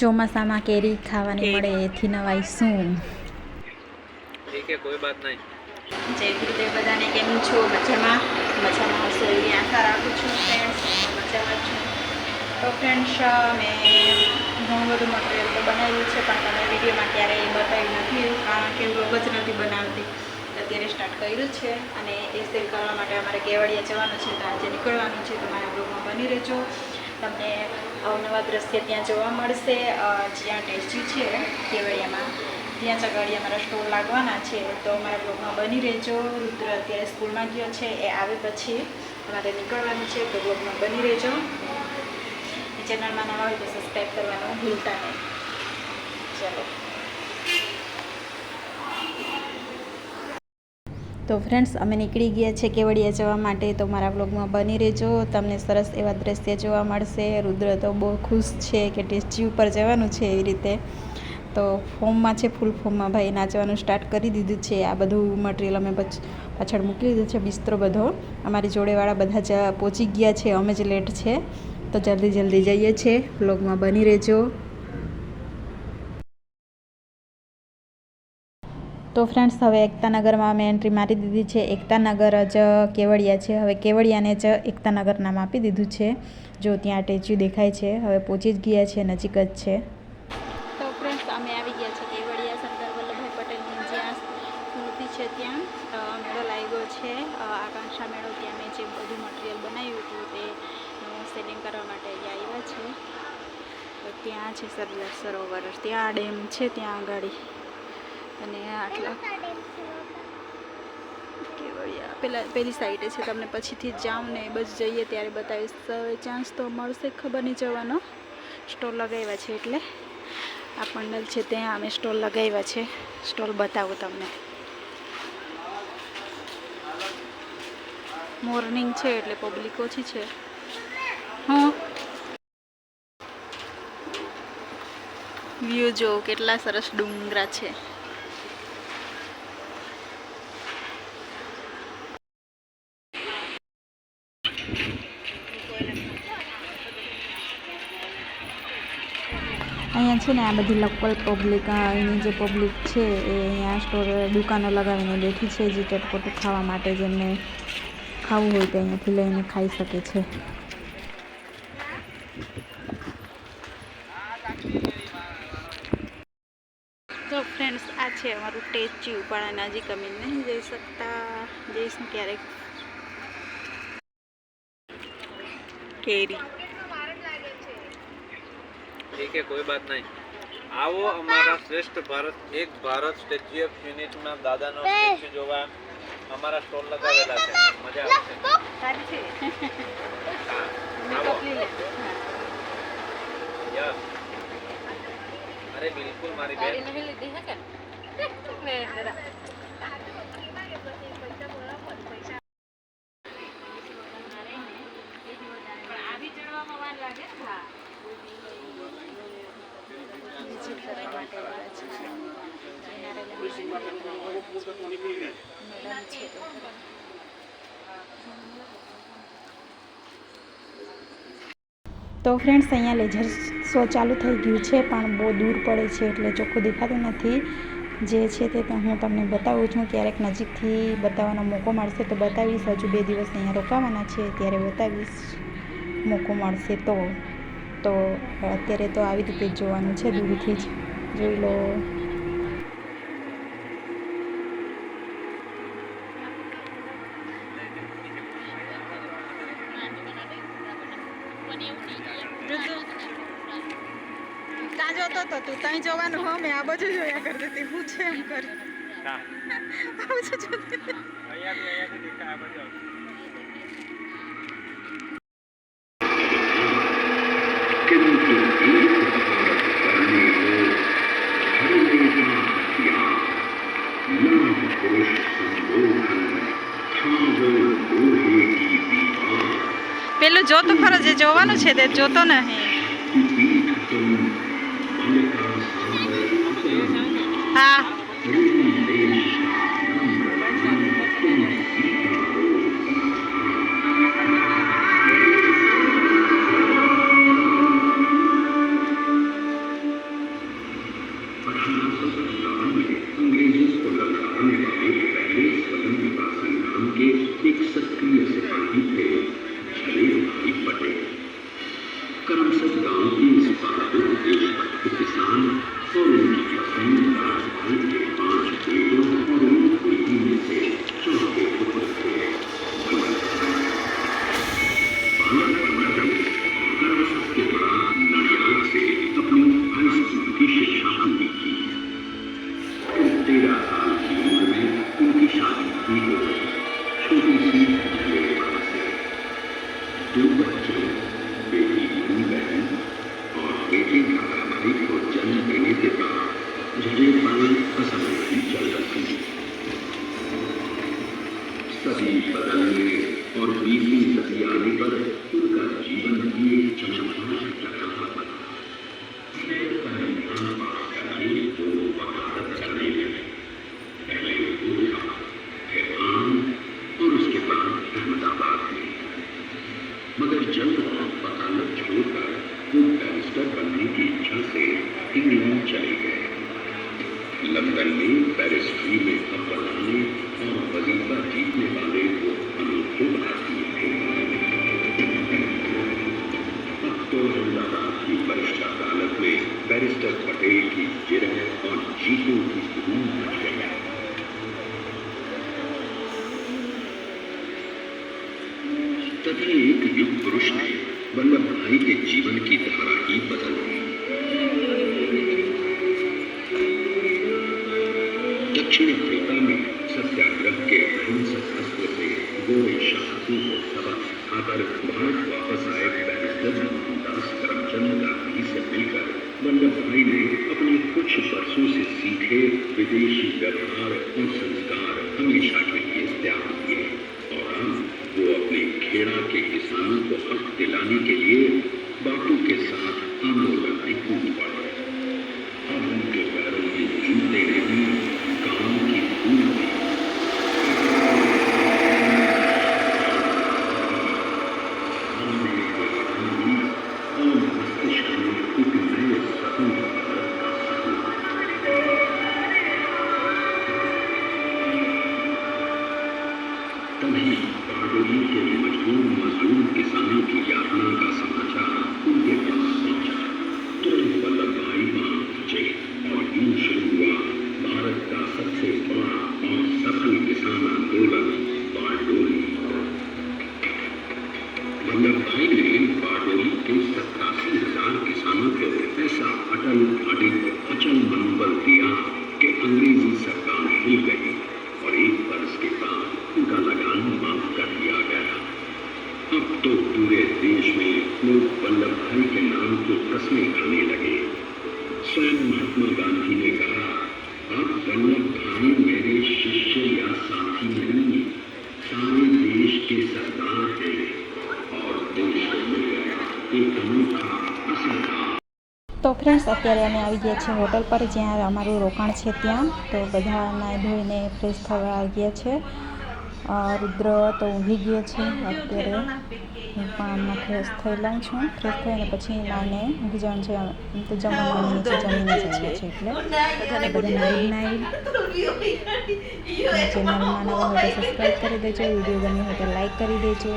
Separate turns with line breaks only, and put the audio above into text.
ચોમાસામાં કેરી ખાવાની મળે એથી નવાઈ શું?
ઠીક કોઈ બાત નહીં.
જય ગુરુદેવ બધાને કેમ છો મજામાં? મજામાં હશો એવી આશા રાખું છું ફ્રેન્ડ્સ મજામાં છું. તો ફ્રેન્ડ્સ મેં ઘણું બધું મટીરિયલ તો બનાવ્યું છે પણ તમે વિડીયોમાં ક્યારે બતાવ્યું નથી કારણ કે વ્લોગ જ નથી બનાવતી. અત્યારે સ્ટાર્ટ કર્યું છે અને એ સેલ કરવા માટે અમારે કેવડિયા જવાનું છે તો આજે નીકળવાનું છે તો મારા વ્લોગમાં બની રહેજો. તમને અવનવા દ્રશ્ય ત્યાં જોવા મળશે. જ્યાં ટેસ્ટી છે, કેવડિયામાં. ત્યાં ચગાડી અમારા સ્ટોલ લાગવાના છે, તો અમારા બ્લોગમાં બની રહેજો. રુદ્ર અત્યારે સ્કૂલમાં ગયો છે, એ આવે પછી અમારે નીકળવાનું છે, તો બ્લોગમાં બની રહેજો. ચેનલમાં નવા હોય તો સબસ્ક્રાઈબ કરવાનું ભૂલતા નહીં. ચાલો. તો ફ્રેન્ડ્સ અમે નીકળી ગયા છે કેવડિયા જવા માટે. તો મારા બ્લોગમાં બની રહેજો. તમને સરસ એવા દ્રશ્ય જોવા મળશે. રુદ્ર તો બહુ ખુશ છે કે ટેસ્ટી ઉપર જવાનું છે એવી રીતે. તો ફોર્મમાં છે ફૂલ ફોર્મમાં ભાઈ નાચવાનું સ્ટાર્ટ કરી દીધું છે. આ બધું મટીરિયલ અમે પાછળ મૂકી દીધું છે, બિસ્તરો બધો. અમારી જોડેવાળા બધા જ પહોંચી ગયા છે. અમે જ લેટ છે. તો જલ્દી જલ્દી જઈએ છીએ. બ્લોગમાં બની રહેજો. તો ફ્રેન્ડ્સ હવે એકતાનગરમાં મેં એન્ટ્રી મારી દીધી છે. એકતાનગર જ કેવડિયા છે. હવે કેવડિયાને જ એકતાનગર નામ આપી દીધું છે. જો ત્યાં સ્ટેચ્યુ દેખાય છે. હવે પહોંચી જ ગયા છે. નજીક જ છે. તો ફ્રેન્ડ્સ અમે આવી ગયા છે કેવડિયા સરદાર વલ્લભભાઈ પટેલની જ્યાં સ્મૃતિ છે ત્યાં. મેળો લાગ્યો છે. આકાંક્ષા મેળો ત્યાં મેં જે બધું મટીરિયલ બનાવ્યું હતું તે સેલિંગ કરવા માટે આવ્યા છે. ત્યાં છે સરદાર સરોવર. ત્યાં ડેમ છે. ત્યાં આગળ અને આટલા કેવડિયા પેલા પેલી સાઈડે છે તમને પછીથી જાઉં ને બસ જઈએ ત્યારે બતાવીશ. ચાન્સ તો મળશે ખબર નહીં જવાનો. સ્ટોલ લગાવ્યા છે એટલે. આ પંડલ છે ત્યાં અમે સ્ટોલ લગાવ્યા છે. સ્ટોલ બતાવું તમને. મોર્નિંગ છે એટલે પબ્લિક ઓછી છે. હું? વ્યૂ જોઉં કેટલા સરસ ડુંગરા છે. છે ને આ બધી લોકલ પબ્લિક અહીંની જે પબ્લિક છે એ અહીંયા સ્ટોર દુકાનો લગાવીને બેઠી છે જે ચટપટું ખાવા માટે જેમને ખાવું હોય તે અહીંયાથી લઈને ખાઈ શકે છે. તો ફ્રેન્ડ્સ આ છે અમારું ટેચ્યુ, પણ નજીક અમે નહીં જઈ શકતા. જઈશું ક્યારેક. કેરી.
ठीक है कोई बात नहीं આવો અમારા શ્રેષ્ઠ ભારત એક ભારત સ્ટેચ્યુ ઓફ યુનિટમાં દાદાનો સ્ટેચ્યુ જોવા અમારા સ્ટોલ લગાવેલા છે મજા આવશે
સારી છે
હા
મેકઅપ
આવો
લઈ લે
યસ અરે બિલકુલ મારી બેન
વિઝિટ કરવા માટે આવ્યા છે તો ફ્રેન્ડ્સ અહીંયા લેઝર શો ચાલુ થઈ ગયું છે, પણ બહુ દૂર પડે છે એટલે ચોખ્ખું દેખાતું નથી. જે છે તે હું તમને બતાવું છું. ક્યારેક નજીકથી બતાવવાનો મોકો મળશે તો બતાવીશ. હજુ બે દિવસ અહીંયા રોકાવાના છે, ત્યારે બતાવીશ મોકો મળશે તો. તો અત્યારે તો આવી રીતે જોવાનું છે, દૂરથી જ. જોઈ લો. ત્યાં જોતો તો તું ત્યાં જોવાનું હો મેં આ બાજુ જોયા કરતી હતી. હું છે એમ કર. આ બાજુ જોતી જો તો ખરો જે જોવાનું છે તે જોતો નહીં હા.
और उसके बाद अहमदाबाद में। मगर जल्द वकालत छोड़कर वो बैरिस्टर बनने की इच्छा से इंग्लैंड चले गए। लंदन में बैरिस्ट्री में आने और वजीफा जीतने वाले की धूम मच गई तभी एक युग पुरुष ने वल्लभ भाई के जीवन की धारा ही बदल दी। दक्षिण अफ्रीका में सत्याग्रह के अहिंसक अस्त्र से गोरे शासकों को सबक सिखाकर भारत वापस आए बैरिस्टर वल्लभ भाई ने अपने कुछ वर्षों से सीखे विदेशी व्यवहार और संस्कार हमेशा के लिए त्याग दिए। और हम वो अपने खेड़ा के किसानों को हक दिलाने के लिए बापू के साथ आंदोलन में कूद पड़े अब उनके पैरों में जूते नहीं काम की धूल थी हमने देखा और मस्तिष्क में एक नए स्वतंत्र भारत का सपना तभी बारडोली के मजबूर मजदूर किसानों की यातना का समाचार उनके पास पहुँचा। तुरंत वल्लभ भाई वहाँ और यूँ शुरू हुआ भारत का सबसे बड़ा और सफल किसान आंदोलन बारडोली वल्लभ भाई ने बारडोली के सत्तासी हज़ार किसानों को ऐसा अटल अब तो पूरे देश में लोग वल्लभ भाई के नाम को कस्में खाने लगे स्वयं महात्मा गांधी ने कहा अब वल्लभ भाई मेरे शिष्य या साथी नहीं सारे देश के सरदार हैं और देश को मिल गया एक अनोखा असरदार
તો ફ્રેન્ડ્સ અત્યારે અમે આવી ગયા છીએ હોટલ પર જ્યાં અમારું રોકાણ છે ત્યાં તો બધા નાહી ધોઈને ફ્રેશ થવા આવી ગયા છે અ, રુદ્ર તો ઊંઘી ગયો છે અત્યારે. હું પણ હમણાં ફ્રેશ થઈ લઉં છું, ફ્રેશ થઈને પછી નાને ઊંઘી જવાનું છે. એમ તો જમવાનું નીચે જમીને જવાનું છે એટલે. બધાને ગુડ નાઇટ. ચેનલમાં નવા હોય તો સબસ્ક્રાઈબ કરી દેજો, વીડિયો ગમ્યો હોય તો લાઈક કરી દેજો.